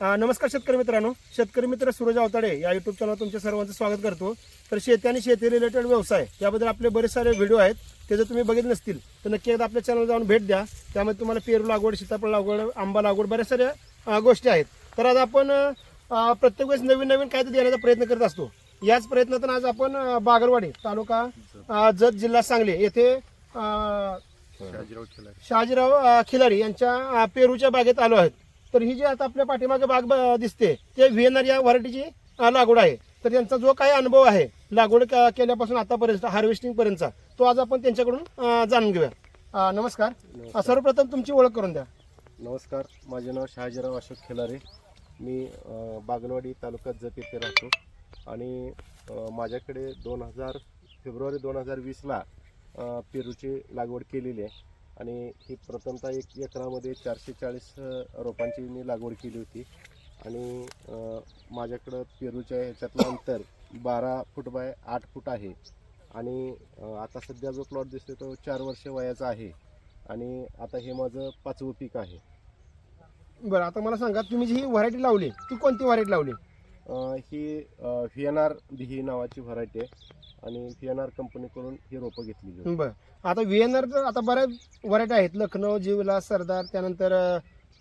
नमस्कार शेतकरी मित्रांनो. शेतकरी मित्र सूरज अवताडे या युट्यूब चॅनल तुमच्या सर्वांचं स्वागत करतो. तर शेती आणि शेती रिलेटेड व्यवसाय याबद्दल आपले बरेच सारे व्हिडिओ आहेत. ते जर तुम्ही बघितले नसतील तर नक्की एकदा आपल्या चॅनल जाऊन भेट द्या. त्यामध्ये तुम्हाला पेरू लागवड सीताफळ लागवड आंबा लागवड बऱ्याच साऱ्या गोष्टी आहेत. तर आज आपण प्रत्येक वेळेस नवीन नवीन काहीतरी देण्याचा प्रयत्न करत असतो. याच प्रयत्नातून आज आपण बागलवाडी तालुका जत जिल्हा सांगली येथे शहाजीराव खिलारी यांच्या पेरूच्या बागेत आलो आहेत. तर ही जी आता आपल्या पाठीमागे बाग दिसते ते व्हिएनआर या व्हरायटीची लागवड आहे. तर त्यांचा जो काही अनुभव आहे लागवड क- केल्यापासून आतापर्यंत हार्वेस्टिंग पर्यंतचा तो आज आपण त्यांच्याकडून जाणून घेऊया. नमस्कार. सर्वप्रथम तुमची ओळख करून द्या. नमस्कार. माझे नाव शहाजीराव अशोक खेलारे. मी बागलवाडी तालुक्यात जत येथे राहतो. आणि माझ्याकडे दोन हजार फेब्रुवारी दोन हजार वीसला पेरूची लागवड केलेली आहे. आणि ही प्रथमतः एक एकरामध्ये चारशे चाळीस रोपांची मी लागवड केली होती. आणि माझ्याकडं पेरूच्या ह्याच्यातलं अंतर बारा फूट बाय आठ फूट आहे. आणि आता सध्या जो प्लॉट दिसतो तो चार वर्ष वयाचा आहे. आणि आता हे माझं पाचवं पीक आहे. बरं आता मला सांगा तुम्ही जी ही व्हरायटी लावली ती कोणती व्हरायटी लावली? ही व्ही एन आर ही नावाची व्हरायटी आहे. आणि व्ही एन आर कंपनीकडून ही रोपं घेतलेली होती. बरं. आता व्हिएनआर तर आता बऱ्याच व्हरायटी आहेत. लखनौ जीवला सरदार त्यानंतर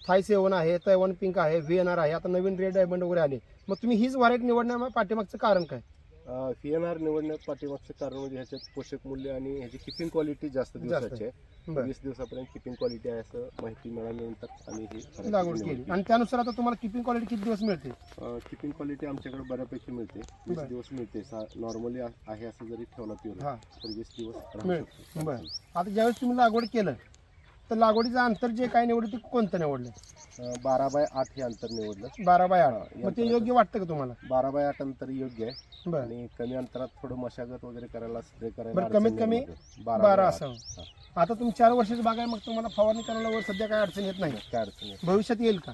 थाय सेवन आहे तैवान पिंक आहे व्हिएनआर आहे. आता नवीन रेड डायमंड वगैरे आले. मग तुम्ही हीच व्हरायटी निवडण्या पाठीमागचं कारण काय? व्ही एन आर निवडण्यात पाठीमागचं कारण म्हणजे ह्याच्यात पोषक मूल्य आणि ह्याची किपिंग क्वालिटी जास्त दिवसाची आहे. बरं वीस दिवसापर्यंत किपिंग क्वालिटी आहे असं माहिती मिळाल्यानंतर आम्ही ही लागवड. केली आणि त्यानुसार आता तुम्हाला किपिंग क्वालिटी किती दिवस मिळते किपिंग क्वालिटी आमच्याकडे बऱ्यापैकी मिळते वीस बरं. दिवस मिळते नॉर्मली आहे असं जरी ठेवला पिवला हा तर वीस दिवस राहू मिळेल. शकतो. बरं आता ज्यावेळेस तुम्ही लागवड केलं तर लागवडीचं अंतर जे काय निवडलं ते कोणतं निवडलं? अ, बारा बाय आठ हे अंतर निवडलं. बारा बाय हा, आठ मग ते योग्य वाटतं का तुम्हाला? बारा बाय आठ अंतर योग्य आहे. बरं. आणि कमी अंतरात थोडं मशागत वगैरे करायला स्प्रे करायला बरं, अडचण कमीत नाही कमी होते. बारा आठ. असावं. आता तुम्ही चार वर्षाची बाग आहे मग तुम्हाला फवारणी करायला वर सध्या काय अडचण येत नाही. काय अडचण नाही. भविष्यात येईल का?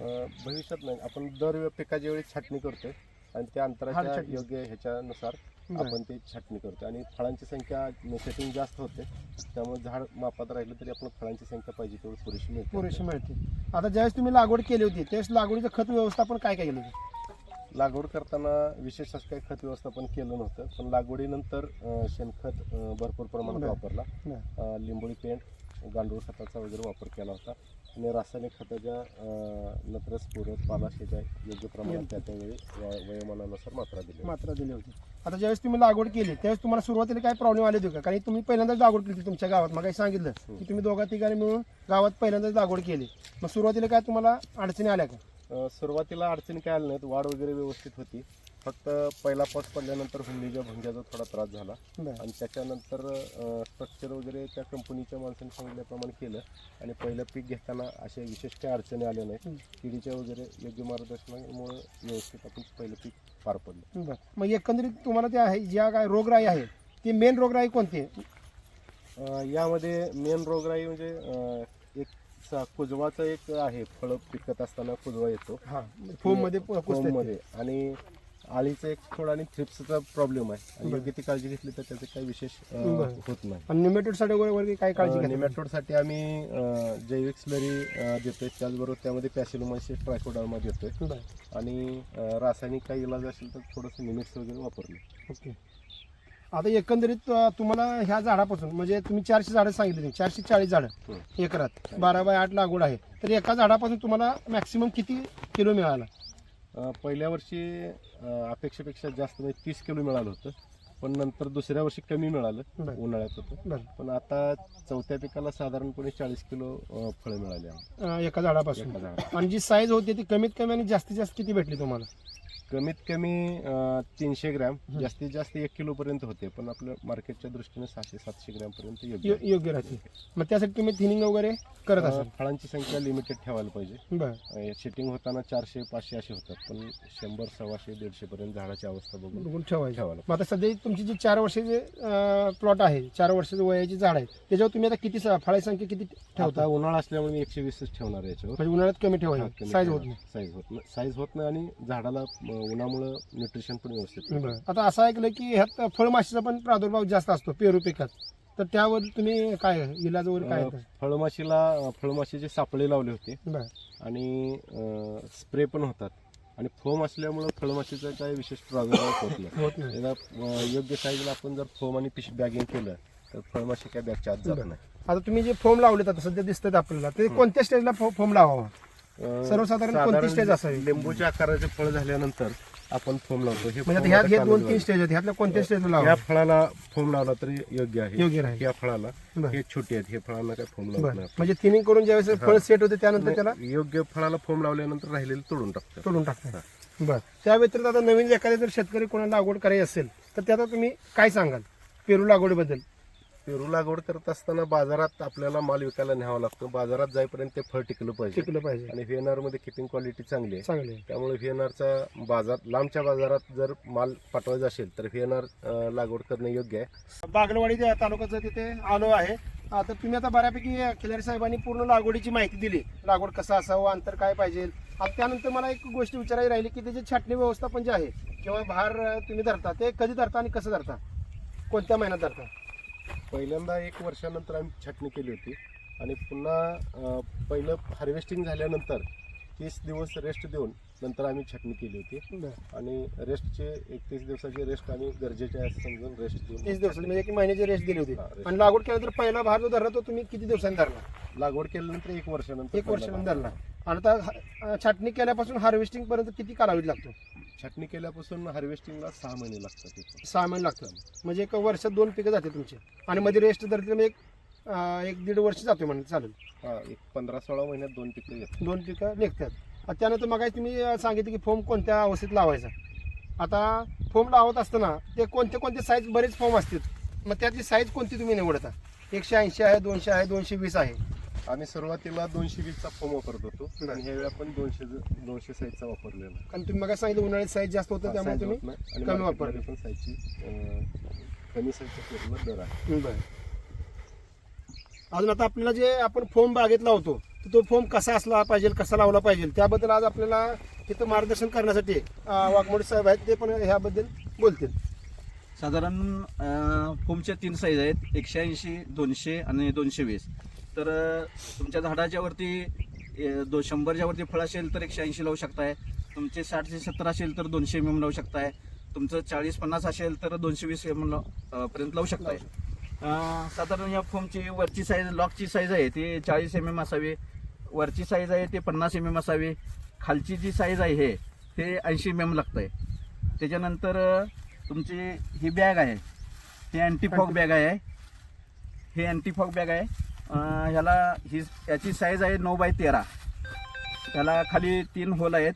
अं, भविष्यात नाही. आपण दर पिकाच्या वेळी छाटणी करतोय. आणि त्या हाड अंतराच्या छाटणी. योग्य ह्याच्यानुसार. आपण ते छाटणी करतो आणि फळांची संख्या सेटिंग जास्त होते. त्यामुळे झाड मापात राहिलं तरी आपण फळांची संख्या पाहिजे तेवढी पुरेशी मिळते पुरेशी मिळते. आता ज्यावेळेस तुम्ही लागवड केली होती त्यावेळेस लागवडीचं खत व्यवस्थापन काय काय केलं होतं? लागवड करताना विशेष असं काही खत व्यवस्थापन केलं नव्हतं. पण लागवडीनंतर अं, शेणखत अं, भरपूर प्रमाणात बरं. वापरला. बरं. अ, लिंबोळी पेंट गांडूळ खताचा वगैरे वापर केला होता. आणि रासायनिक खताच्या अ, नत्रस पुरत पालाशेच्या योग्य प्रमाणात त्या त्यावेळी व- वयोमानानुसार मात्रा दिली मात्रा दिली होती. आता ज्यावेळेस तुम्ही लागवड केली त्यावेळेस तुम्हाला सुरुवातीला काय प्रॉब्लेम आले होते का? कारण तुम्ही पहिल्यांदाच लागवड केली तुमच्या गावात. मग काही सांगितलं की तुम्ही दोघा तिघांनी मिळून गावात पहिल्यांदाच लागवड केली. मग सुरुवातीला काय तुम्हाला अडचणी आल्या का? सुरुवातीला अडचणी काय आल्या नाहीत. वाढ वगैरे व्यवस्थित होती. फक्त पहिला पाऊस पडल्यानंतर हुंडीच्या भुंग्याचा थोडा त्रास झाला. आणि त्याच्यानंतर स्ट्रक्चर वगैरे त्या कंपनीच्या माणसांनी सांगितल्याप्रमाणे केलं. आणि पहिलं पीक घेताना अशा विशेष काही अडचणी आल्या नाहीत. हं. किडीच्या वगैरे योग्य मार्गदर्शनामुळे व्यवस्थित आपण पहिलं पीक पार पडलं. मग एकंदरीत तुम्हाला ते आहे ज्या काय रोगराई आहे ती मेन रोगराई कोणती आहे? यामध्ये मेन रोगराई म्हणजे एक कुजवाचं एक आहे. फळ पिकत असताना कुजवा येतो. हा. फोममध्ये मध्ये आणि आळीचा एक थोडा आणि थ्रिप्सचा प्रॉब्लेम आहे. आणि. योग्य ती काळजी घेतली तर त्याचे काही विशेष अ, बरं. होत नाही. आणि निमेटोडसाठी वगैरे वगैरे काय काळजी घ्या निमॅटोडसाठी आम्ही अ, जैविक स्लरी अ, देतोय. त्याचबरोबर त्यामध्ये पॅसिलोमायसिस ट्रायकोडर्मा देतोय. बरं. आणि अ, रासायनिक काही इलाज असेल तर थोडंसं निमिक्स वगैरे वापरले. ओके. आता एकंदरीत अं, तुम्हाला ह्या झाडापासून म्हणजे तुम्ही चारशे झाडं सांगितली चारशे चाळीस झाडं. एकरात बारा बाय आठ लागवड आहे. तर एका झाडापासून तुम्हाला मॅक्सिमम किती किलो मिळाला? पहिल्या वर्षी अपेक्षेपेक्षा जास्त म्हणजे तीस किलो मिळालं होतं. पण नंतर दुसऱ्या वर्षी कमी मिळालं उन्हाळ्यात होतं. पण आता चौथ्या पिकाला साधारणपणे चाळीस किलो फळं मिळाली एका झाडापासून. आणि जी साईज होती ती कमीत कमी आणि जास्तीत जास्त किती भेटली तुम्हाला? कमीत कमी तीनशे ग्रॅम. जास्तीत जास्त एक किलो पर्यंत होते पण आपल्या मार्केटच्या दृष्टीने सहाशे सातशे ग्रॅम पर्यंत योग्य यो-. योग्य राहते मग त्यासाठी तुम्ही थिनिंग वगैरे करत अ, असाल? फळांची संख्या लिमिटेड ठेवायला पाहिजे. बरं. सेटिंग होताना चारशे पाचशे असे होतात पण शंभर सव्वाशे दीडशे पर्यंत झाडाची अवस्था बघून बघून ठेवायचं. ठेवायला मग आता सध्या तुमची जी चार वर्षाचे प्लॉट आहे चार वर्षाचे वयाची झाड आहे त्याच्यावर तुम्ही आता किती स- फळाची संख्या किती ठेवता? आता उन्हाळा असल्यामुळे मी एकशे वीसच ठेवणार आहे याच्यावर. म्हणजे उन्हाळ्यात कमी ठेवायची. कमी साईज. होत नाही. साईज होत नाही. साईज होत नाही आणि झाडाला अ, उन्हामुळं न्यूट्रिशन पण व्यवस्थित. बरं. आता असं ऐकलं की ह्यात फळमाशीचा पण प्रादुर्भाव जास्त असतो पेरू पिकात. तर त्यावर तुम्ही काय इलाज वगैरे काय अं, फळमाशीला फळमाशीचे सापळे लावले होते. बर. आणि स्प्रे पण होतात. आणि फोम असल्यामुळं फळमाशीचा काही विशेष प्रादुर्भाव होत नाही. होत नाही. एकदा अं, योग्य साईजला आपण जर फोम आणि पिश बॅगिंग केलं तर फळमाशी काय बॅगच्या आत जात. नाही. आता तुम्ही जे फॉर्म लावलेत आता सध्या दिसतात आपल्याला ते कोणत्या स्टेजला फॉर्म लावावा? सर्वसाधारण कोणती stage असावी? लिंबूच्या आकाराचे फळ झाल्यानंतर आपण फोम लावतो. हे म्हणजे ह्यात हे दोन तीन. स्टेज आहेत. ह्यातल्या कोणत्या स्टेजला या लावा फळाला फोम लावला तरी योग्य आहे. योग्य राहील. या फळाला बरं. हे छोटे आहेत. हे फळांना काय फोम लावत बरं. नाही म्हणजे थिनिंग करून ज्यावेळेस फळ सेट होते त्यानंतर त्याला आपण. योग्य फळाला फोम लावल्यानंतर राहिलेले तोडून टाकतात. तोडून टाकतात. बरं. त्या व्यतिरिक्त आता नवीन एखाद्या जर शेतकरी कोणाला लागवड करायची असेल तर त्यात तुम्ही काय सांगाल? पेरू लागवडीबद्दल. पेरू लागवड करत असताना बाजारात आपल्याला माल विकायला न्यावा लागतो. बाजारात जाईपर्यंत ते फळ टिकलं पाहिजे. शिकलं पाहिजे. आणि व्हीएनआरमध्ये किपिंग क्वालिटी चांगली आहे. चांगले त्यामुळे व्हीएनआरचा बाजार लांबच्या बाजारात जर माल पाठवायचा असेल तर व्हीएनआर लागवड करणे योग्य आहे. बागलवाडी त्या तालुक्याचं तिथे आलो आहे आता तुम्ही आता बऱ्यापैकी खिलारी साहेबांनी पूर्ण लागवडीची माहिती दिली. लागवड कसं असावं अंतर काय पाहिजे? आता त्यानंतर मला एक गोष्ट विचारायची राहिली की त्याची छाटणी व्यवस्थापन जे आहे किंवा भार अं, तुम्ही धरता ते कधी धरता आणि कसं धरता? कोणत्या महिन्यात धरता? पहिल्यांदा एक वर्षानंतर आम्ही छाटणी केली होती. आणि पुन्हा पहिलं हार्वेस्टिंग झाल्यानंतर तीस दिवस रेस्ट देऊन नंतर आम्ही छाटणी केली होती. आणि रेस्टचे एकतीस दिवसाची रेस्ट आम्ही गरजेचे आहे असं समजून रेस्ट देऊन तीस दिवस म्हणजे एक महिन्याची रेस्ट दिली होती. आणि लागवड केल्यानंतर पहिला भार जो धरला तो तुम्ही किती दिवसांनी धरला? लागवड केल्यानंतर एक वर्षानंतर एक वर्षानंतर. धरला. आणि आता छाटणी केल्यापासून हार्वेस्टिंग पर्यंत किती कालावधी लागतो? छाटणी केल्यापासून हार्वेस्टिंगला सहा महिने लागतात इथे. सहा महिने लागतात. म्हणजे एक वर्षात दोन पिकं जाते तुमची. आणि मध्ये रेस्ट तर मग एक अं, एक दीड वर्ष जाते म्हणजे चालेल. हा एक पंधरा सोळा महिन्यात दोन पिकं येतात. दोन पिकं निघतात. त्यानंतर मग तुम्ही अं, सांगितलं की फोम कोणत्या अवस्थेत लावायचा? आता फोम लावत असताना ते कोणते कोणते साईज बरेच फॉर्म असतात. मग त्यातली साईज कोणती तुम्ही निवडता? एकशे ऐंशी आहे दोनशे आहे दोनशे वीस आहे. आम्ही सुरुवातीला दोनशे वीसचा फोम वापरत होतो. आणि ह्यावेळी आपण दोनशे दोनशे साईजचा वापरलेला आहे. कारण तुम्ही मग सांगितलं उन्हाळ्यात साईज जास्त होतं त्यामुळे तुम्ही होत नाही. आणि कमी वापरले. पण साईजची कमी साईजच्या पेरूला दर आहे बरं अजून आता आपल्याला जे आपण फोम बागेत लावतो तर तो फोम कसा असला पाहिजे कसा लावला पाहिजे त्याबद्दल आज आपल्याला तिथं मार्गदर्शन करण्यासाठी वाघमोडे साहेब आहेत ते पण ह्याबद्दल बोलतील साधारण फोमच्या तीन साईज आहेत एकशे ऐंशी दोनशे आणि दोनशे वीस तर तुमच्या झाडाच्या वरती दो शंभरच्या वरती फळ असेल तर एकशे ऐंशी लावू शकताय. तुमचे साठ ते सत्तर असेल तर दोनशे एम एम लावू शकताय. तुमचं चाळीस पन्नास असेल तर दोनशे वीस एम एम पर्यंत लावू शकताय. साधारण या फोमची वरची साईज लॉकची साईज आहे ती चाळीस एम एम असावी. वरची साईज आहे ते पन्नास एम एम असावी. खालची जी साईज आहे हे ते ऐंशी एम एम लागतं आहे त्याच्यानंतर तुमची ही बॅग आहे. ही अँटीफॉग बॅग आहे. हे अँटीफॉग बॅग आहे. ह्याला ही याची साईज आहे नऊ बाय तेरा. त्याला खाली तीन होल आहेत.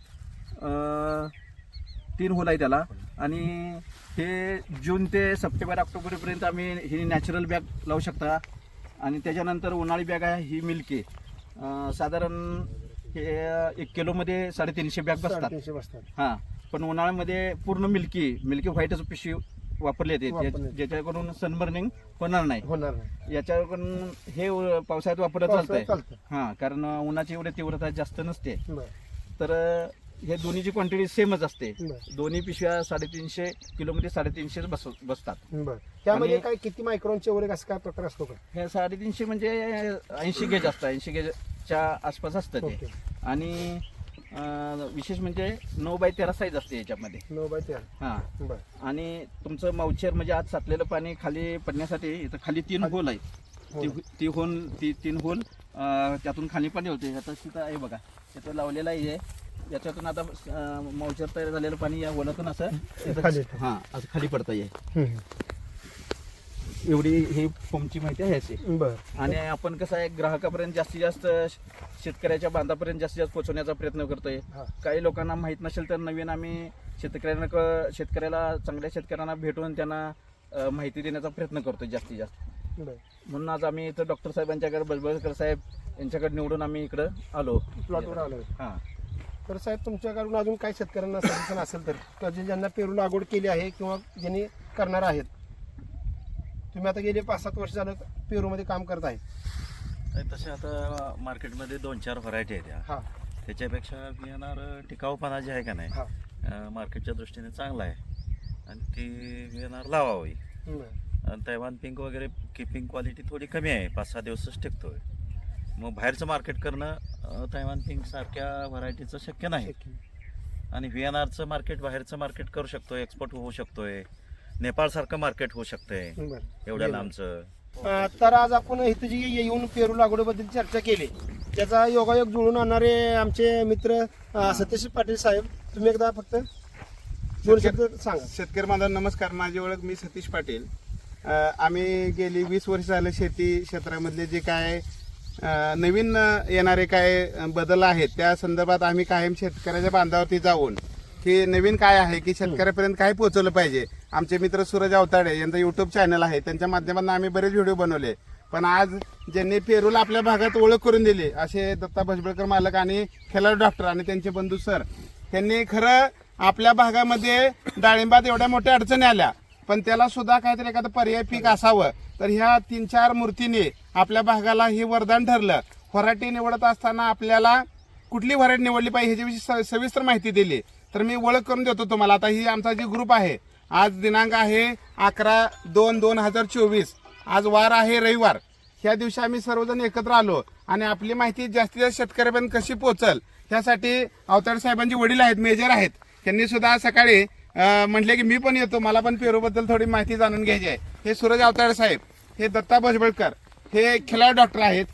तीन होल आहे त्याला. आणि हे जून ते सप्टेंबर ऑक्टोबरपर्यंत आम्ही ही नॅचरल बॅग लावू शकता. आणि त्याच्यानंतर उन्हाळी बॅग आहे ही मिल्की साधारण हे एक किलोमध्ये साडेतीनशे बॅग बसतात. बसतात. हा पण उन्हाळ्यामध्ये पूर्ण मिल्की मिल्की व्हाईटच पिशवी वापरली येते. ज्याच्याकडून सनबर्निंग होणार नाही. होणार नाही. याच्याकडून हे उ- पावसाळ्यात वापरलं चालतंय. चालतं हा कारण उन्हाची एवढी तीव्रता जास्त नसते. बरं. तर हे दोन्हीची क्वांटिटी सेमच असते. बरं. दोन्ही पिशव्या साडेतीनशे किलोमध्ये साडेतीनशे बस बसतात. बरं. त्यामध्ये आणि- काय किती मायक्रॉनचे वगैरे कसं काय प्रकार असतो का? हे साडेतीनशे म्हणजे ऐंशी गेज असतं. ऐंशी गेजच्या आसपास असतं ते. ओके. आणि अं, विशेष म्हणजे नऊ बाय तेरा साईज असते याच्यामध्ये. नऊ बाय तेरा. हा. बरं. आणि तुमचं मावचर म्हणजे आज साचलेलं पाणी खाली पडण्यासाठी इथं खाली तीन होल आहे. हो. ती ती होल ती तीन होल अं, त्यातून खाली पाणी होते. आता तिथं आहे बघा. इथं लावलेलं आहे याच्यातून आता मावचर तयार झालेलं पाणी या होलातून असं खाली येतं. हा असं खाली पडता येईल हम्म. एवढी ही फोमची माहिती आहे याची बरं. आणि आपण कसं आहे ग्राहकापर्यंत जास्तीत जास्त शेतकऱ्याच्या बांधापर्यंत जास्तीत जास्त पोहोचवण्याचा प्रयत्न करतोय. हा. काही लोकांना माहीत नसेल तर नवीन आम्ही शेतकऱ्यांना क- शेतकऱ्याला चांगल्या शेतकऱ्यांना भेटून त्यांना अ, माहिती देण्याचा प्रयत्न करतोय जास्तीत जास्त. बरं. म्हणून आज आम्ही इथं डॉक्टर साहेबांच्याकडे बलबळकर साहेब यांच्याकडे निवडून आम्ही इकडं आलो. प्लॉटवर आलो. हां. तर साहेब तुमच्याकडून अजून काही शेतकऱ्यांना सजेशन असेल तर जे ज्यांना पेरू लागवड केली आहे किंवा ज्यांनी करणार आहेत तुम्ही आता गेले पाच सात वर्ष झालं पेरूमध्ये काम करत आहे. तसे आता मार्केटमध्ये दोन चार व्हरायटी आहेत या. हा. त्याच्यापेक्षा बियाणार टिकाऊपणा जे आहे का नाही हा. अं, मार्केटच्या दृष्टीने चांगला आहे. आणि ती बियाणार लावावी. बरं. आणि तैवान पिंक वगैरे किपिंग क्वालिटी थोडी कमी आहे. पाच सहा दिवसच टिकतोय. मग बाहेरचं मार्केट करणं अं, तैवान पिंक सारख्या व्हरायटीचं शक्य नाही. आणि व्ही एन आरचं मार्केट बाहेरचं मार्केट करू शकतोय एक्सपोर्ट होऊ शकतोय. नेपाळसारखं मार्केट होऊ शकतंय. एवढ्या ये. लांबचं अं, तर आज आपण इथं जी येऊन पेरू लागवडीबद्दल चर्चा केली त्याचा योगायोग जुळून आणणारे आमचे मित्र अं, सतीश पाटील साहेब तुम्ही एकदा फक्त दोन शब्द सांगा शेतकरी माझा नमस्कार माझी ओळख मी सतीश पाटील अ, आम्ही गेली वीस वर्ष झालं शेती क्षेत्रामधले जे काय अ, नवीन अ, येणारे काय बदल आहेत त्या संदर्भात आम्ही कायम शेतकऱ्याच्या बांधावरती जाऊन की नवीन काय आहे की शेतकऱ्यापर्यंत काय पोहोचवलं पाहिजे? आमचे मित्र सूरज अवताडे यांचं युट्यूब चॅनल आहे. त्यांच्या माध्यमातून आम्ही बरेच व्हिडिओ बनवले. पण आज ज्यांनी पेरूला आपल्या भागात ओळख करून दिली असे दत्ता भजबळकर मालक आणि खेळाडू डॉक्टर आणि त्यांचे बंधू सर त्यांनी खरं आपल्या भागामध्ये डाळिंबात एवढ्या मोठ्या अडचणी आल्या. पण त्याला सुद्धा काहीतरी एखादं पर्याय पीक असावं. तर ह्या तीन चार मूर्तीने आपल्या भागाला हे वरदान ठरलं. व्हरायटी निवडत असताना आपल्याला कुठली व्हरायटी निवडली पाहिजे ह्याच्याविषयी सविस्तर माहिती दिली. तर मी ओळख करून देतो तुम्हाला. आता ही आमचा जी ग्रुप आहे आज दिनांक आहे अकरा दोन दोन हजार चोवीस. आज वार आहे रविवार. ह्या दिवशी आम्ही सर्वजण एकत्र आलो आणि आपली माहिती जास्तीत जास्त शेतकऱ्यापर्यंत कशी पोहोचल ह्यासाठी अवतार साहेबांचे वडील आहेत मेजर आहेत. त्यांनी सुद्धा सकाळी म्हटले की मी पण येतो मला पण पेरूबद्दल थोडी माहिती जाणून घ्यायची आहे. हे सूरज अवतार साहेब हे दत्ता भजबळकर हे खिलाड डॉक्टर आहेत.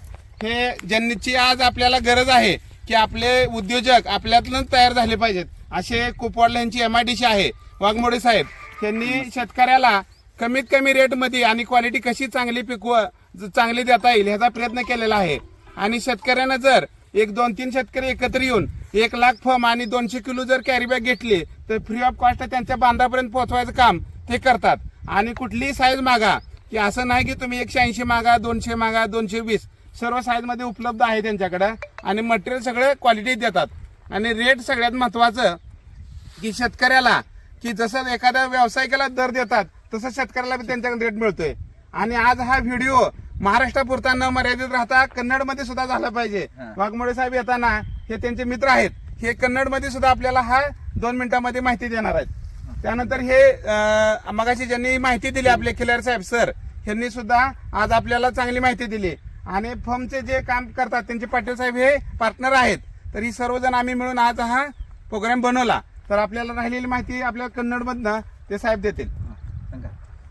हे ज्यांची आज आपल्याला गरज आहे की आपले उद्योजक आपल्यातूनच तयार झाले पाहिजेत. असे कुपवाल्यांची एम आय डी सी आहे. वाघमोडे साहेब त्यांनी शेतकऱ्याला कमीत कमी रेटमध्ये आणि क्वालिटी कशी चांगली पिकव ज- चांगली देता येईल ह्याचा प्रयत्न केलेला आहे. आणि शेतकऱ्यानं जर एक दोन तीन शेतकरी एकत्र येऊन एक लाख फॉर्म आणि दोनशे किलो जर कॅरीबॅग घेतली तर फ्री ऑफ कॉस्ट त्यांच्या बांधापर्यंत पोहोचवायचं काम ते करतात. आणि कुठलीही साईज मागा की असं नाही की तुम्ही एकशे ऐंशी मागा दोनशे मागा दोनशे वीस सर्व साईजमध्ये उपलब्ध आहे त्यांच्याकडं. आणि मटेरियल सगळे क्वालिटी देतात. आणि रेट सगळ्यात महत्वाचं की शेतकऱ्याला की जसं एखाद्या व्यावसायिकाला दर देतात तसं शेतकऱ्याला बी त्यांच्याकडे रेट मिळतोय. आणि आज हा व्हिडिओ महाराष्ट्रापुरता न मर्यादित राहता कन्नडमध्ये सुद्धा झाला पाहिजे. वाघमोडे साहेब येताना हे त्यांचे मित्र आहेत. हे कन्नडमध्ये सुद्धा आपल्याला हा दोन मिनिटांमध्ये माहिती देणार आहेत. त्यानंतर हे मगाशी ज्यांनी माहिती दिली आपले खिलार साहेब सर यांनी सुद्धा आज आपल्याला चांगली माहिती दिली. आणि फर्मचे जे काम करतात त्यांचे पाटील साहेब हे पार्टनर आहेत. तर ही सर्वजण आम्ही मिळून आज हा प्रोग्राम बनवला तर आपल्याला राहिलेली माहिती आपल्या कन्नडमधनं ते साहेब देतील सांगा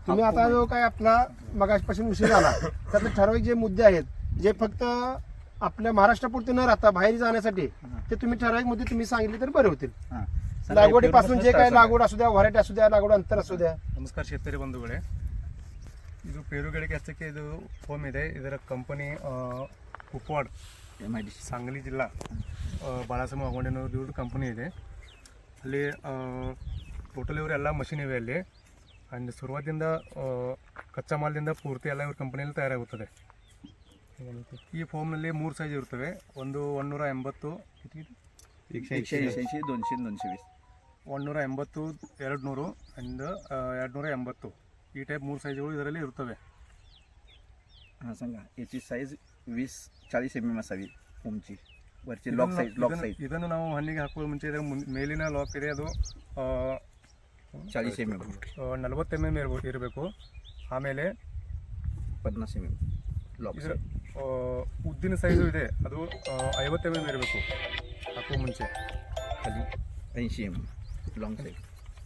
तुम्ही आता जो काय आपला मगापासून विषय झाला त्यातले ठराविक जे मुद्दे आहेत जे फक्त आपल्या महाराष्ट्रापुरते न राहता बाहेर जाण्यासाठी ते तुम्ही ठराविक मुद्दे तुम्ही सांगितले तर बरे होतील हा. सांगा, लागवडीपासून जे काय सांगा. लागवड असू द्या व्हरायटी असू द्या लागवड अंतर असू द्या ನಮಸ್ಕಾರ ಶೇತರಿ ಬಂಧುಗಳೇ ಇದು ಪೇರುಗಳಿಗೆ ಹಚ್ಚಕ್ಕೆ ಇದು ಫೋಮ್ ಇದೆ ಇದರ company ಕುಪ್ವಾಡ್ M I D C Sangli ಜಿಲ್ಲಾ ಬಾಳಾಸಮ ಆಗೋಂಡೆ ಅನ್ನೋದು ಇವ್ರದ್ದು ಕಂಪ್ನಿ ಇದೆ ಅಲ್ಲಿ ಟೋಟಲ್ ಇವರು ಎಲ್ಲ ಮಷಿನ್ ಇವೆ ಅಲ್ಲಿ ಆ್ಯಂಡ್ ಶುರುವಾತಿಂದ ಕಚ್ಚಾ ಮಾಲ್ದಿಂದ ಪೂರ್ತಿ ಎಲ್ಲ ಇವ್ರ ಕಂಪ್ನಿಯಲ್ಲಿ ತಯಾರಾಗುತ್ತದೆ ಈ ಫೋಮ್ನಲ್ಲಿ ಮೂರು ಸೈಜ್ ಇರ್ತವೆ ಒಂದು ಒನ್ನೂರ ಎಂಬತ್ತು ಒನ್ನೂರ ಎಂಬತ್ತು ಎರಡು ನೂರು ಆ್ಯಂಡ್ ಎರಡು ನೂರ ಎಂಬತ್ತು ಈ ಟೈಪ್ ಮೂರು ಸೈಜ್ಗಳು ಇದರಲ್ಲಿ ಇರ್ತವೆ. ಹಾಂ ಸಂಗ ಈ ಸೈಜ್ वीस चाळीस एम एम असावी फोमची वरची लॉक ಇದನ್ನು- साईज लॉक ಇದನ್ನು- साईज ಇದನ್ನು ನಾವು ಹಣ್ಣಿಗೆ ಹಾಕುವ ಮುಂಚೆ ಇದರ ಮುನ್- ಮೇಲಿನ ಲಾಕ್ ಇದೆ ಅದು चाळीस एम एम ನಲವತ್ತು ಎಮ್ ಎಮ್ ಇರಬೇಕು ಆಮೇಲೆ पन्नास एम एम लॉक ಇದರ साईज ಆ, ಉದ್ದಿನ ಸೈಜು ಇದೆ ಅದು ಐವತ್ತು ಎಮ್ ಎಮ್ ಇರಬೇಕು ಹಾಕುವ ಮುಂಚೆ खाली ऐंशी एम एम लॉंग साईज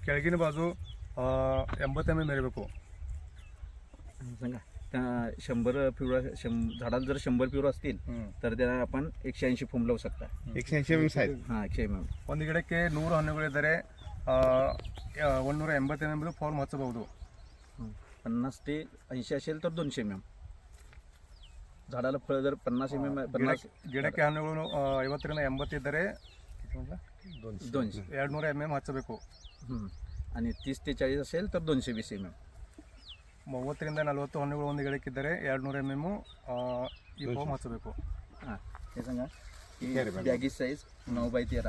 ಕೆಳಗಿನ ಬಾಜು ಎಂಬತ್ತು ಎಮ್ ಎಮ್ ಇರಬೇಕು सांगा त्या शंभर पिवळा शं झाडाला जर शंभर पिवळं असतील तर त्याला आपण एकशे ऐंशी फोम लावू शकता एकशे ऐंशी एम साहेब हां एकशे एम एम ಒಂದು ಗಿಡಕ್ಕೆ ನೂರು ಹಣ್ಣುಗಳಿದ್ದರೆ ಒಂದೂರ ಎಂಬತ್ತು ಎಮ್ ಎಮ್ ಫಾರ್ಮ್ ಹಚ್ಚಬಹುದು पन्नास ते ऐंशी असेल तर दोनशे एम एम झाडाला फळ जर पन्नास एम एम पन्नास ಗಿಡಕ್ಕೆ ಗಿಡಕ್ಕೆ ಹಣ್ಣುಗಳು ಆ, ಐವತ್ತರಿಂದ ಎಂಬತ್ತಿದ್ದರೆ दोनशे ಎರಡು ನೂರ ಎಮ್ ಎಮ್ ಹಚ್ಚಬೇಕು हम्म. आणि तीस ते चाळीस असेल तर दोनशे वीस एम एम ಮೂವತ್ತರಿಂದ ನಲವತ್ತು ಹಣ್ಣುಗಳು ಒಂದು ಗಿಡಕ್ಕಿದ್ದರೆ ಎರಡು ನೂರು ಎಂ ಎಮ್ಮು ಈ ಫೋಮ್ ಹಚ್ಚಬೇಕು ಹಾಂ ಈ ಬ್ಯಾಗಿ ಸೈಜ್ ನಾವು ಬೈತೀರ?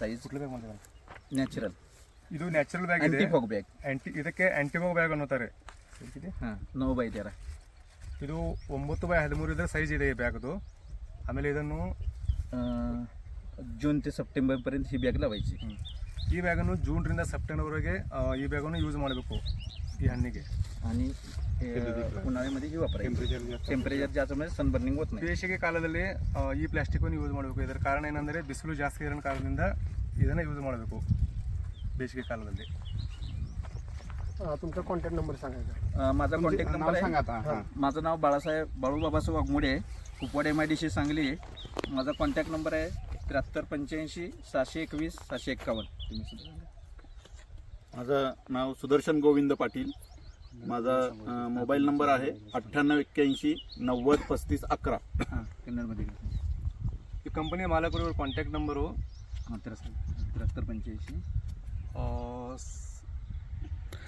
ಸೈಜ್ ಕುಟ್ಲು ಬ್ಯಾಗ್ ನ್ಯಾಚುರಲ್ ಇದು ನ್ಯಾಚುರಲ್ ಬ್ಯಾಗ್ ಇದೆ. ಹೋಗ್ ಬ್ಯಾಗ್ ಆ್ಯಂಟಿ ಇದಕ್ಕೆ ಆ್ಯಂಟಿಮೋ ಬ್ಯಾಗ್ ಅನ್ನುತ್ತಾರೆ. ಹಾಂ ನೋವು ಬೈತೀರ? ಇದು ಒಂಬತ್ತು ಬೈ ಹದಿಮೂರು ಇದರ ಸೈಜ್ ಇದೆ ಈ ಬ್ಯಾಗ್ದು. ಆಮೇಲೆ ಇದನ್ನು ಜೂನ್ ಟು ಸೆಪ್ಟೆಂಬರ್पर्यंत ही बॅग लावायची ಈ ಬ್ಯಾಗನ್ನು ಜೂನ್ರಿಂದ ಸೆಪ್ಟೆಂಬರ್ವರೆಗೆ ಆ, ಈ ಬ್ಯಾಗನ್ನು ಯೂಸ್ ಮಾಡಬೇಕು ಈ ಹಣ್ಣಿಗೆ आणि हे, उन्हाळ्यामध्ये ही वापरायची टेम्परेचर ज्याच्यामुळे सनबर्निंग होत नाही ಬೇಸಿಗೆ ಕಾಲದಲ್ಲಿ ಆ, ಈ ಪ್ಲಾಸ್ಟಿಕ್ಕನ್ನು ಯೂಸ್ ಮಾಡಬೇಕು ಇದರ ಕಾರಣ ಏನಂದರೆ ಬಿಸಿಲು ಜಾಸ್ತಿ ಇರೋ ಕಾರಣದಿಂದ ಇದನ್ನು ಯೂಸ್ ಮಾಡಬೇಕು ಬೇಸಿಗೆ ಕಾಲದಲ್ಲಿ तुमचा कॉन्टॅक्ट नंबर सांगायचा माझा म्हणजे कॉन्टॅक्ट नंबर सांगा आता, हां. माझं नाव Balasaheb बाळूबाबास Waghmode Kupwad M I D C Sangli. आहे माझा कॉन्टॅक्ट नंबर आहे त्र्याहत्तर पंच्याऐंशी सहाशे एकवीस सहाशे एक्कावन्न. माझं नाव सुदर्शन गोविंद पाटील. माझा मोबाईल नंबर आहे अठ्ठ्याण्णव एक्क्याऐंशी नव्वद पस्तीस अकरा. हां कन्नडमध्ये गेलो. कंपनी मालकवर कॉन्टॅक्ट नंबर हो. त्र्याहत्तर पंच्याऐंशी.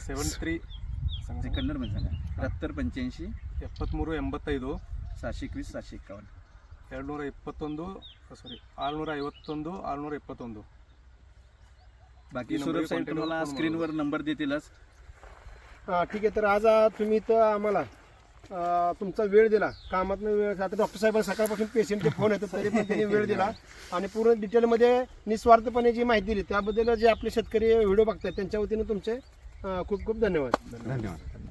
ಸೆವೆನ್ ತ್ರೀ ते कन्नडमध्ये सांगा त्र्याहत्तर पंच्याऐंशी ಎಪ್ಪತ್ತ್ಮೂರು ಎಂಬತ್ತೈದು सहाशे एकवीस सहाशे एक्कावन्न ಎರಡುನೂರ ಇಪ್ಪತ್ತೊಂದು ಸಾರಿ ಆರುನೂರ ಐವತ್ತೊಂದು ಆರುನೂರ ಎಪ್ಪತ್ತೊಂದು बाकी ही number सुरभ साहेब contact तुम्हाला वर स्क्रीनवर नंबर देतीलच हा, ठीक आहे तर आज आ, तुम्ही इथं आम्हाला अं, तुमचा वेळ दिला कामातनं वेळ आता डॉक्टर साहेबांना सकाळपासून पेशंटचे फोन येतात तरी पण त्यांनी वेळ दिला आणि पूर्ण डिटेलमध्ये निस्वार्थपणे जी माहिती दिली त्याबद्दल जे आपले शेतकरी व्हिडिओ बघतात त्यांच्या वतीनं तुमचे अं, खूप खूप धन्यवाद. धन्यवाद.